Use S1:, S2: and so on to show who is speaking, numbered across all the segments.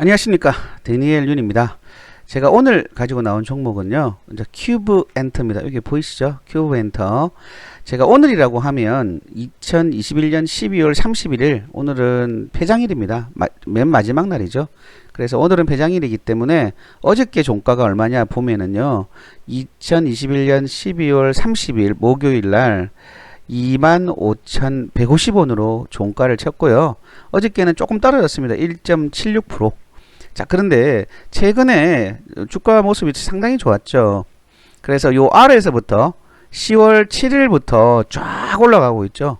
S1: 안녕하십니까 데니엘 윤입니다. 제가 오늘 가지고 나온 종목은요 이제 큐브 엔터입니다. 여기 보이시죠? 큐브 엔터. 제가 오늘이라고 하면 2021년 12월 31일 오늘은 폐장일입니다. 마, 맨 마지막 날이죠. 그래서 오늘은 폐장일이기 때문에 어저께 종가가 얼마냐 보면은요 2021년 12월 30일 목요일 날 25,150원으로 종가를 쳤고요. 어저께는 조금 떨어졌습니다. 1.76%. 자, 그런데 최근에 주가 모습이 상당히 좋았죠. 그래서 요 아래에서부터 10월 7일부터 쫙 올라가고 있죠.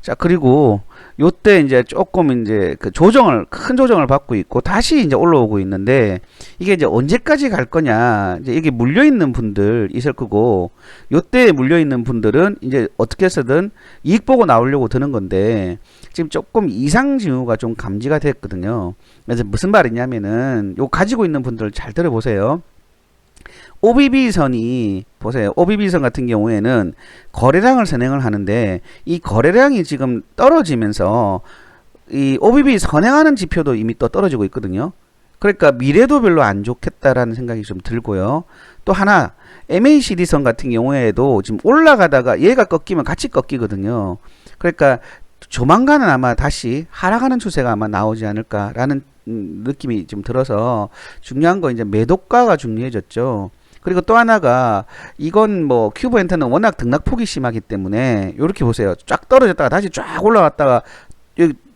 S1: 자, 그리고 요때 이제 조금 이제 그 조정을 큰 조정을 받고 있고 다시 이제 올라오고 있는데 이게 이제 언제까지 갈 거냐 이제 이게 물려 있는 분들 있을 거고 요때 물려 있는 분들은 이제 어떻게 해서든 이익 보고 나오려고 드는 건데 지금 조금 이상 징후가 좀 감지가 됐거든요. 그래서 무슨 말이냐면은 요 가지고 있는 분들 잘 들어보세요. OBB선이 보세요. OBB선 같은 경우에는 거래량을 선행을 하는데 이 거래량이 지금 떨어지면서 이 OBB 선행하는 지표도 이미 또 떨어지고 있거든요. 그러니까 미래도 별로 안 좋겠다라는 생각이 좀 들고요. 또 하나 MACD선 같은 경우에도 지금 올라가다가 얘가 꺾이면 같이 꺾이거든요. 그러니까 조만간은 아마 다시 하락하는 추세가 아마 나오지 않을까라는 음, 느낌이 좀 들어서 중요한 건 이제 매도가가 중요해졌죠. 그리고 또 하나가 이건 뭐 큐브 엔터는 워낙 등락폭이 심하기 때문에 이렇게 보세요. 쫙 떨어졌다가 다시 쫙 올라왔다가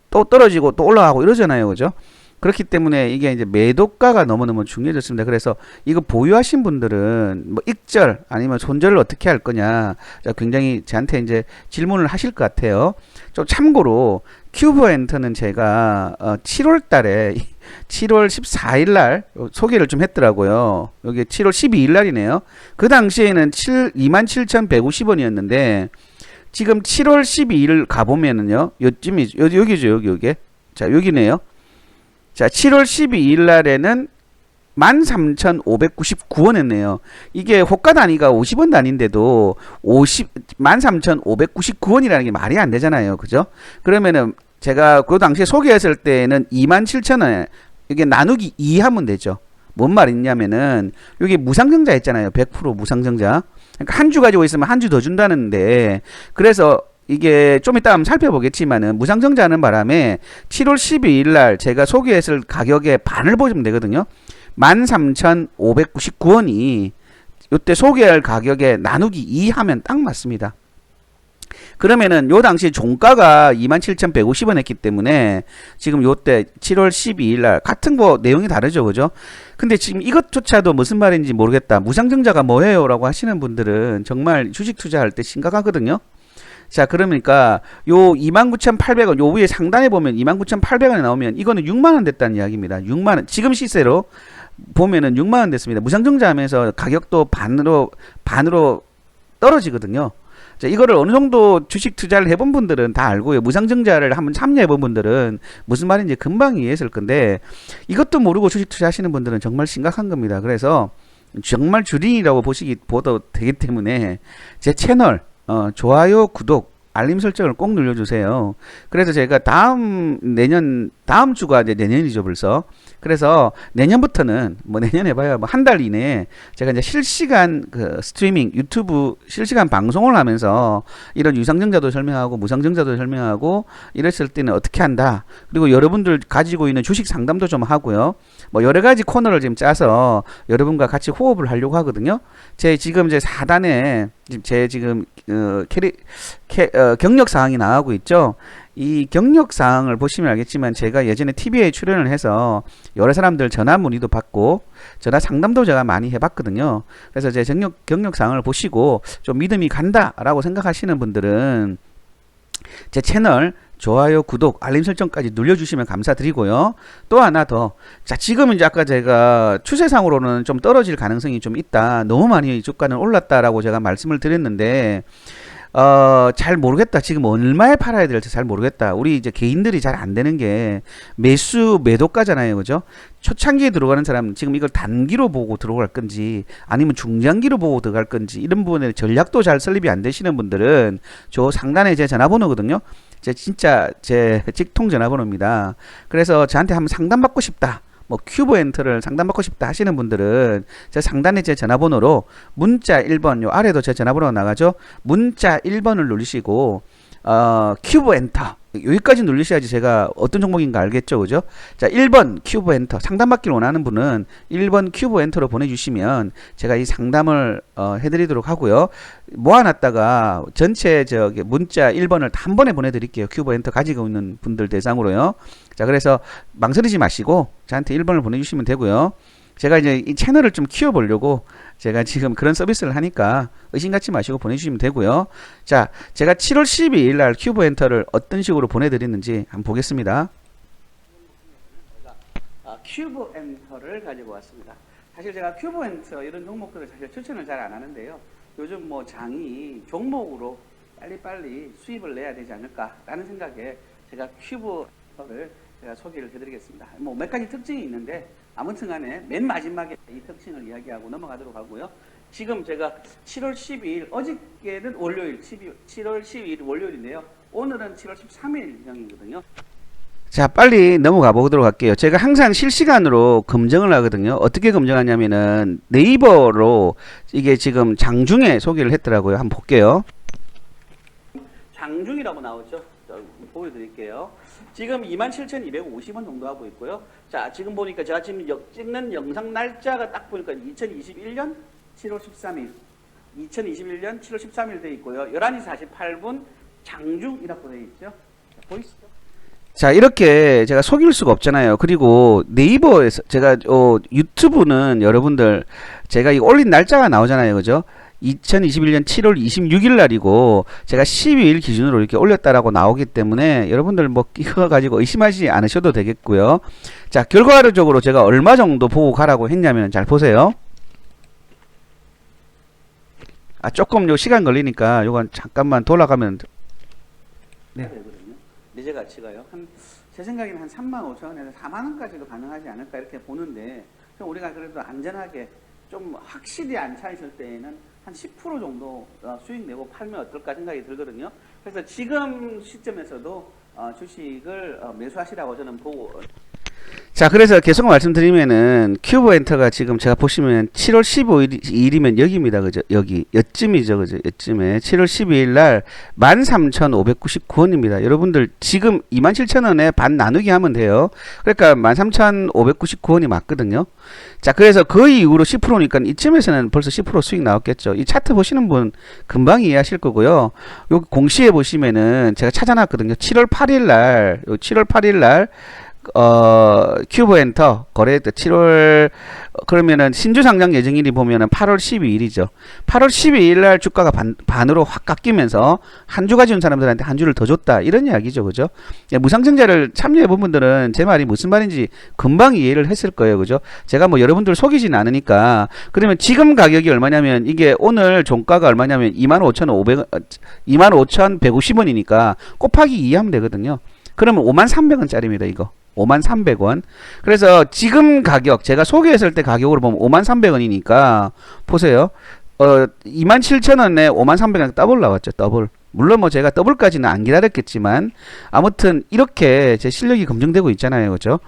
S1: 또 떨어지고 또 올라가고 이러잖아요. 그죠? 그렇기 때문에 이게 이제 매도가가 너무너무 중요해졌습니다. 그래서 이거 보유하신 분들은 뭐 익절 아니면 손절을 어떻게 할 거냐 굉장히 저한테 이제 질문을 하실 것 같아요. 좀 참고로 큐브 엔터는 제가 어 7월 달에 7월 14일 날 소개를 좀 했더라고요. 여기 7월 12일 날이네요. 그 당시에는 7, 27,150원이었는데 지금 7월 12일 가보면은요. 요쯤이 여기, 여기죠. 여기 여기. 자, 여기네요. 자, 7월 12일 날에는 13,599원이었네요. 이게 호가 단위가 50원 단위인데도 50 13,599원이라는 게 말이 안 되잖아요. 그죠? 그러면은 제가 그 당시에 소개했을 때는 27,000원에 이게 나누기 2 하면 되죠. 뭔 말이냐면은 여기 무상증자 있잖아요. 100% 무상증자. 그러니까 한 주 가지고 있으면 한 주 더 준다는데 그래서 이게 좀 이따 한번 살펴보겠지만은 무상증자하는 바람에 7월 12일 날 제가 소개했을 가격의 반을 보시면 되거든요. 13,599원이 이때 소개할 가격에 나누기 2 하면 딱 맞습니다. 그러면은 요 당시 종가가 27,150원 했기 때문에 지금 요때 7월 12일 날 같은 거 내용이 다르죠. 그죠? 근데 지금 이것조차도 무슨 말인지 모르겠다. 무상증자가 뭐예요? 라고 하시는 분들은 정말 주식 투자할 때 심각하거든요. 자, 그러니까 요 29,800원 요 위에 상단에 보면 29,800원이 나오면 이거는 6만 원 됐다는 이야기입니다. 6만 원. 지금 시세로 보면은 6만 원 됐습니다. 무상증자 하면서 가격도 반으로 반으로 떨어지거든요. 자, 이거를 어느 정도 주식 투자를 해본 분들은 다 알고요. 무상증자를 한번 참여해본 분들은 무슨 말인지 금방 이해했을 건데 이것도 모르고 주식 투자하시는 분들은 정말 심각한 겁니다. 그래서 정말 주린이라고 보시기 보도 되기 때문에 제 채널 어, 좋아요, 구독, 알림 설정을 꼭 눌러주세요. 그래서 제가 다음 내년 다음 주가 이제 내년이죠 벌써. 그래서 내년부터는 뭐 내년 해봐야 뭐 한 달 이내에 제가 이제 실시간 그 스트리밍 유튜브 실시간 방송을 하면서 이런 유상증자도 설명하고 무상증자도 설명하고 이랬을 때는 어떻게 한다. 그리고 여러분들 가지고 있는 주식 상담도 좀 하고요. 뭐 여러 가지 코너를 지금 짜서 여러분과 같이 호흡을 하려고 하거든요. 제 지금 제 4단에 제 지금 어, 캐리 캐, 어, 경력 사항이 나가고 있죠. 이 경력 사항을 보시면 알겠지만 제가 예전에 TV에 출연을 해서 여러 사람들 전화 문의도 받고 전화 상담도 제가 많이 해봤거든요. 그래서 제 경력 경력 사항을 보시고 좀 믿음이 간다라고 생각하시는 분들은 제 채널 좋아요, 구독, 알림 설정까지 눌러주시면 감사드리고요. 또 하나 더. 자, 지금 이제 아까 제가 추세상으로는 좀 떨어질 가능성이 좀 있다. 너무 많이 주가는 올랐다라고 제가 말씀을 드렸는데, 어, 잘 모르겠다. 지금 얼마에 팔아야 될지 잘 모르겠다. 우리 이제 개인들이 잘 안 되는 게 매수 매도가잖아요. 그죠? 초창기에 들어가는 사람 지금 이걸 단기로 보고 들어갈 건지 아니면 중장기로 보고 들어갈 건지 이런 부분에 전략도 잘 설립이 안 되시는 분들은 저 상단에 제 전화번호거든요. 제 진짜 제 직통 전화번호입니다. 그래서 저한테 한번 상담받고 싶다. 뭐 큐브 엔터를 상담받고 싶다 하시는 분들은 제 상단에 제 전화번호로 문자 1번 요 아래도 제 전화번호가 나가죠. 문자 1번을 누르시고 어, 큐브 엔터 여기까지 누르셔야지 제가 어떤 종목인가 알겠죠? 그죠? 자 1번 큐브 엔터. 상담받기를 원하는 분은 1번 큐브 엔터로 보내주시면 제가 이 상담을 어, 해드리도록 하고요. 모아놨다가 전체 저기 문자 1번을 한 번에 보내드릴게요. 큐브 엔터 가지고 있는 분들 대상으로요. 자 그래서 망설이지 마시고 저한테 1번을 보내주시면 되고요 제가 이제 이 채널을 좀 키워보려고 제가 지금 그런 서비스를 하니까 의심 갖지 마시고 보내주시면 되고요. 자, 제가 7월 12일 날 큐브 엔터를 어떤 식으로 보내드렸는지 한번 보겠습니다. 아, 큐브 엔터를 가지고 왔습니다. 사실 제가 큐브 엔터 이런 종목들을 사실 추천을 잘 안 하는데요. 요즘 뭐 장이 종목으로 빨리빨리 수입을 내야 되지 않을까라는 생각에 제가 큐브 엔터를 제가 소개를 해드리겠습니다. 뭐 몇 가지 특징이 있는데 아무튼 간에 맨 마지막에 이 특징을 이야기하고 넘어가도록 하고요. 지금 제가 7월 12일, 어저께는 월요일, 12, 7월 12일 월요일인데요. 오늘은 7월 13일경이거든요. 자, 빨리 넘어가 보도록 할게요. 제가 항상 실시간으로 검증을 하거든요. 어떻게 검증하냐면은 네이버로 이게 지금 장중에 소개를 했더라고요. 한번 볼게요. 장중이라고 나오죠. 자, 보여드릴게요. 지금 27,250원 정도 하고 있고요. 자, 지금 보니까 제가 지금 역, 찍는 영상 날짜가 딱 보니까 2021년 7월 13일. 2021년 7월 13일 돼 있고요. 11시 48분 장중이라고 돼 있죠. 자, 보이시죠? 자 이렇게 제가 속일 수가 없잖아요. 그리고 네이버에서 제가 어, 유튜브는 여러분들 제가 이 올린 날짜가 나오잖아요, 그죠? 2021년 7월 26일 날이고 제가 12일 기준으로 이렇게 올렸다라고 나오기 때문에 여러분들 뭐 이거 가지고 의심하지 않으셔도 되겠고요. 자 결과적으로 제가 얼마 정도 보고 가라고 했냐면 잘 보세요. 아 조금 요 시간 걸리니까 요건 잠깐만 돌아가면 네. 되거든요. 리제 가치가요. 한 제 생각에는 한 3만 5천 원에서 4만 원까지도 가능하지 않을까 이렇게 보는데 그럼 우리가 그래도 안전하게 좀 확실히 안 차있을 때에는 한 10% 정도 어, 수익 내고 팔면 어떨까 생각이 들거든요. 그래서 지금 시점에서도 어, 주식을 어, 매수하시라고 저는 보고 자, 그래서 계속 말씀드리면은 큐브 엔터가 지금 제가 보시면 7월 15일이면 여기입니다. 그죠? 여기 여쯤이죠. 그죠? 여쯤에 7월 12일 날 13,599원입니다. 여러분들 지금 27,000원에 반 나누기 하면 돼요. 그러니까 13,599원이 맞거든요. 자, 그래서 그 이후로 10%니까 이쯤에서는 벌써 10% 수익 나왔겠죠. 이 차트 보시는 분 금방 이해하실 거고요. 여기 공시에 보시면은 제가 찾아놨거든요. 7월 8일 날, 7월 8일 날 어, 큐브 엔터 거래했던 7월 그러면은 신주 상장 예정일이 보면은 8월 12일이죠. 8월 12일 날 주가가 반, 반으로 확 깎이면서 한 주 가져온 사람들한테 한 주를 더 줬다. 이런 이야기죠. 그죠? 예, 무상증자를 참여해 본 분들은 제 말이 무슨 말인지 금방 이해를 했을 거예요. 그죠? 제가 뭐 여러분들 속이진 않으니까 그러면 지금 가격이 얼마냐면 이게 오늘 종가가 얼마냐면 25,500 25,150원이니까 곱하기 2 하면 되거든요. 그러면 53,300원짜리입니다. 이거. 5만 300원. 그래서 지금 가격 제가 소개했을 때 가격으로 보면 5만 300원이니까 보세요. 어 2만 7천 원에 5만 300원 더블 나왔죠. 더블. 물론 뭐 제가 더블까지는 안 기다렸겠지만 아무튼 이렇게 제 실력이 검증되고 있잖아요. 그죠?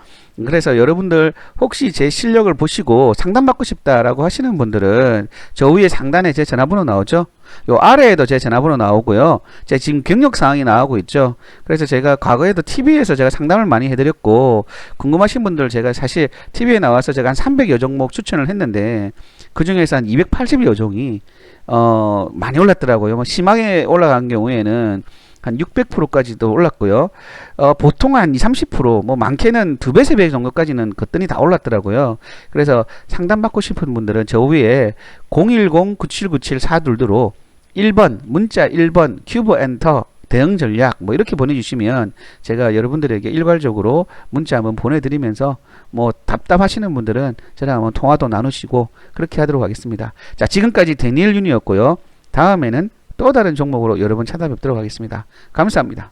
S1: 그래서 여러분들 혹시 제 실력을 보시고 상담받고 싶다라고 하시는 분들은 저 위에 상단에 제 전화번호 나오죠? 요 아래에도 제 전화번호 나오고요. 제 지금 경력 사항이 나오고 있죠. 그래서 제가 과거에도 TV에서 제가 상담을 많이 해드렸고 궁금하신 분들 제가 사실 TV에 나와서 제가 한 300여 종목 추천을 했는데 그 중에서 한 280여 종이 어 많이 올랐더라고요. 뭐 심하게 올라간 경우에는 한 600%까지도 올랐고요. 어, 보통 한 2, 30%, 뭐 많게는 두 배, 세 배 정도까지는 그랬더니 다 올랐더라고요. 그래서 상담받고 싶은 분들은 저 위에 010-9797-422로 1번, 문자 1번, 큐브 엔터, 대응 전략, 뭐 이렇게 보내주시면 제가 여러분들에게 일괄적으로 문자 한번 보내드리면서 뭐 답답하시는 분들은 저랑 한번 통화도 나누시고 그렇게 하도록 하겠습니다. 자, 지금까지 데니엘 윤이었고요. 다음에는 또 다른 종목으로 여러분 찾아뵙도록 하겠습니다. 감사합니다.